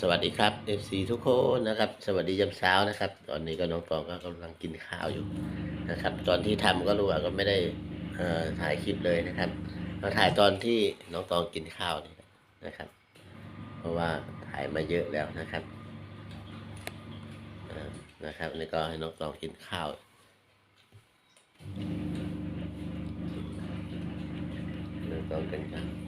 สวัสดีครับ FC ทุกคนนะครับ สวัสดียามเช้านะครับ ตอนนี้ก็น้องตองก็กำลังกินข้าวอยู่นะครับ ตอนที่ทำก็รู้ว่าก็ไม่ได้ถ่ายคลิปเลยนะครับเราถ่ายตอนที่น้องตองกินข้าวนี่นะครับ เพราะว่าถ่ายมาเยอะแล้วนะครับนะครับนี่ก็ให้น้องตองกินข้าวน้องตองกินข้าว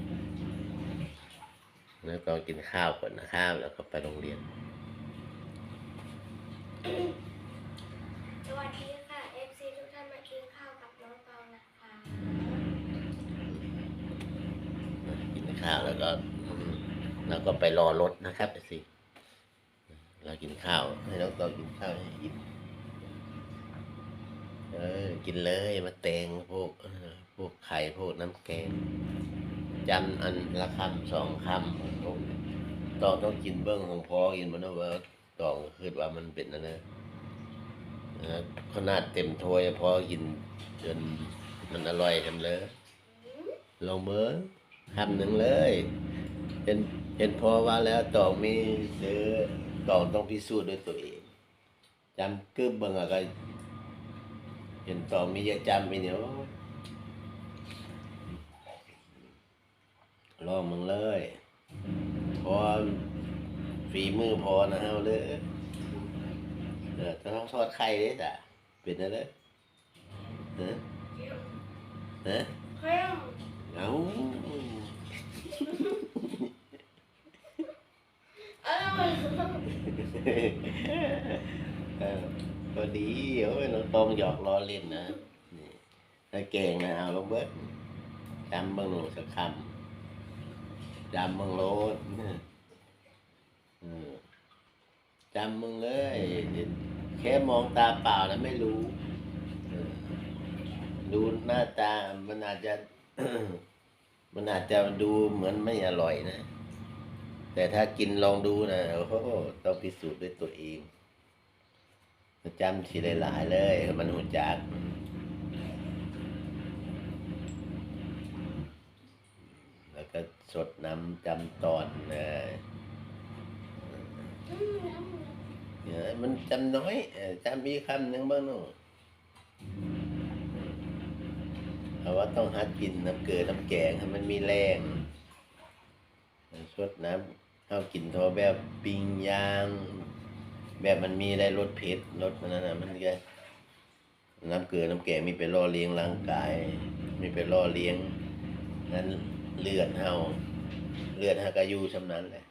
น้องตองกินข้าวก่อนนะครับแล้วก็ไปโรงเรียน สวัสดีค่ะ FC ทุกท่านมากินข้าวกับน้องตองนะคะ กินข้าวแล้วก็อืมแล้วก็ไปรอรถนะครับสิเรากินข้าวให้น้องตองกินข้าวให้อิ่มเออ กินเลยมาแตงพวกเออพวกไข่พวกน้ำแกง จำอันละคำสองคำผมต้องต้องกินเบื้องของพอกินมันนะว่าต้องคือว่ามันเป็นนะนะเออขนาดเต็มถ้วยพอกินจนมันอร่อยกันเลยลองเบิ้งคำหนึ่งเลยเห็นเห็นพอว่าแล้วตองมีเสือตองต้องพิสูจน์ด้วยตัวเองจำกึบเบิ่งอะก็เห็นตองมีจะจำไปเนี่ยโอ้ย ลองมึงเลยพอฝีมือพอนะเฮาเลยเออจะต้องทอดไข่เด้จ้ะเป็นอะไรฮะฮะเข้มเอาอร่อยเออพอดีโอ้ยน้องตองหยอกล้อเล่นนะนี่ถ้าเก่งนะเอาลงเบิดจำเบิ่งหนูสักคำ จำเบิ่งโลดจำมึงเลย แค่มองตาเปล่านะไม่รู้ดูหน้าตา มันอาจจะ มันอาจจะดูเหมือนไม่อร่อยนะ แต่ถ้ากินลองดูนะโอ้โหต้องพิสูจน์ด้วยตัวเองจำทีหลายๆเลย มันหูจักแล้ว ก็สดน้ำจำตอนนะเนี่ยมันจำน้อยเออจำมีคำหนึ่งบ้างนู่เอาว่าต้องหัดกินน้ำเกลือน้ำแกงให้มันมีแรงสดน้ำเอากินทอแบบปิ้งย่าง แบบมันมีได้รสเผ็ดรสมันนั่นนะมันก็น้ำเกลือน้ำแกงมีไปล่อเลี้ยงร่างกาย มีไปล่อเลี้ยงนั้น เลือดเฮาเลือดฮากายูชำนั้นแหละ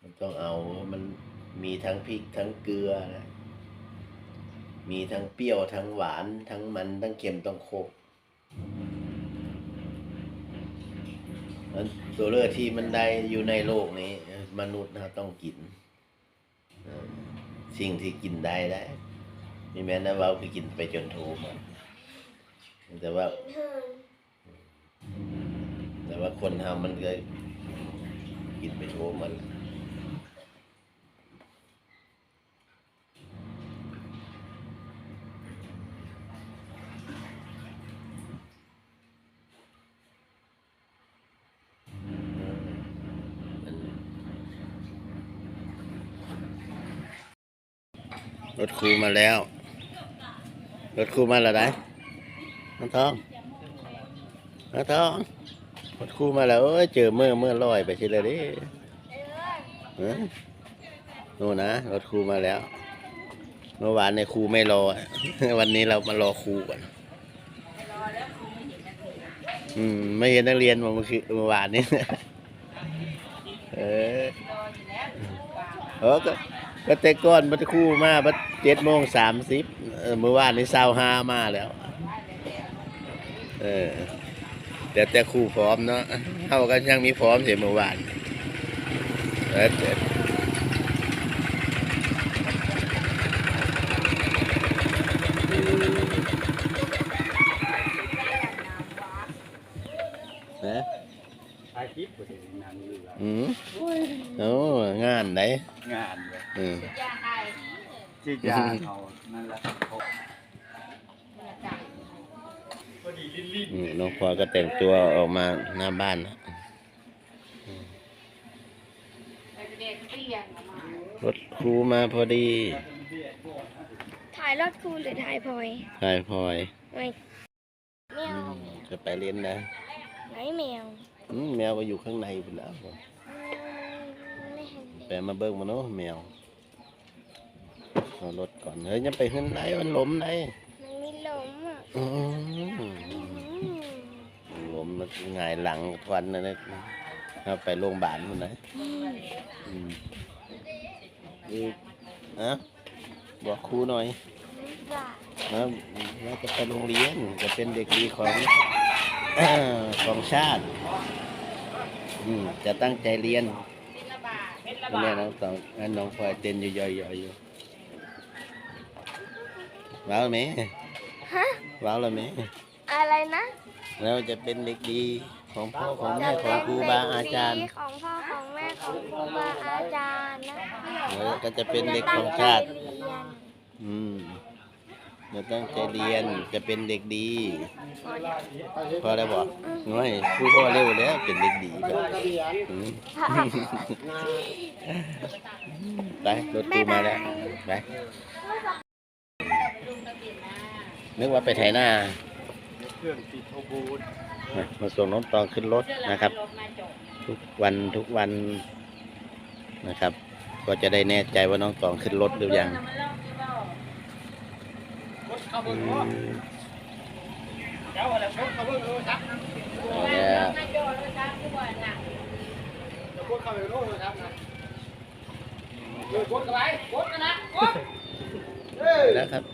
มันต้องเอามันมีทั้งพริกทั้งเกลือนะมีทั้งเปรี้ยวทั้งหวานทั้งมันทั้งเค็มต้องครบมันตัวเลือกที่มันได้อยู่ในโลกนี้ มนุษย์นะต้องกิน สิ่งที่กินได้ได้ มีแม้นะว่าคือกินไปจนโทมันแต่ว่า ว่าคนทำมันก็กินไปโทมันรถครูมาแล้ว รถครูมาแล้วได้น้องทองน้องทอง รถครูมาแล้วเอ้ยเจอเมื่อเมื่อลอยไปสิเลยดิเออฮะนู่นนะรถครูมาแล้ว เมื่อวานในยครูไม่รอ วันนี้เรามารอครูก่อนอืมไม่เห็นนักเรียนมาเมื่อคืนเมื่อวานนี้ เออเออก็ก็แต่ก่อนบัดครูมาบัดเจ็ดโมงสามสิบเมื่อวานนี้เศร้าห้ามาแล้ว เออ แต่แต่ครูพร้อมเนาะเขาก็ยังมีพร้อมเสียเมื่อวานเออแต่นะถ่ายคลิปบ่ได้นานอยู่แล้วอืมโอ้งานไหนงานเลยอืมยาไข่ที่ยาเขานั่นแหละเขาพอดีลิ้ นอืมน้องพลอยก็แต่งตัวออกมาหน้าบ้านนะไปเด็กเปลี่ยนออกมารถครูมาพอดี ถ่ายรถครูหรือถ่ายพลอย ถ่ายพลอยไม่แมอืวมจะไปเรียนนะไหนแมวอืมแมวไปอยู่ข้างในพุ่นแล้วอืมไม่เห็นแปมาเบิ่งมาเนาะแมวเอารถก่อนเฮ้ยยังไปขึ้นไหนมันล้มไหน ล้มแล้วหงายหลังควันนะเนี่ยเอาไปโรงพยาบาลมันนะอืมอีกอะบอกครูหน่อยจ้ะนะว่าจะไปโรงเรียนจะเป็นเด็กดีของของชาติอืมจะตั้งใจเรียนเป็นระบาดเป็นระอันบานี้ดน้องตองอันน้องพลอยเต้นอยู่ย่อยๆอยู่ว้าวไหมฮะ ว้าวแล้วไหมอะไรนะ เราจะเป็นเด็กดีของพ่อของแม่จะของครูบาอาจารย์เป็นเด็กดีของพ่อของแม่ของครูบาอาจารย์นะเออก็จะเป็นเด็กของชาติจะตั้งใจเรียนอืมเราตั้งใจเรียนจะเป็นเด็กดี พอแล้วบอกน้อยครูพ่อเร็วแล้วเป็นเด็กดีแล้วอืมไปรถตู้มาแล้ว ไป นึกว่าไปไถนาเครื่องติดโทบูนมามาส่งน้องตองขึ้นรถนะครับรถมาจบทุกวันทุกวันนะครับ ก็จะได้แน่ใจว่าน้องตองขึ้นรถหรือยังมันเริ่มที่ว่ารถเข้า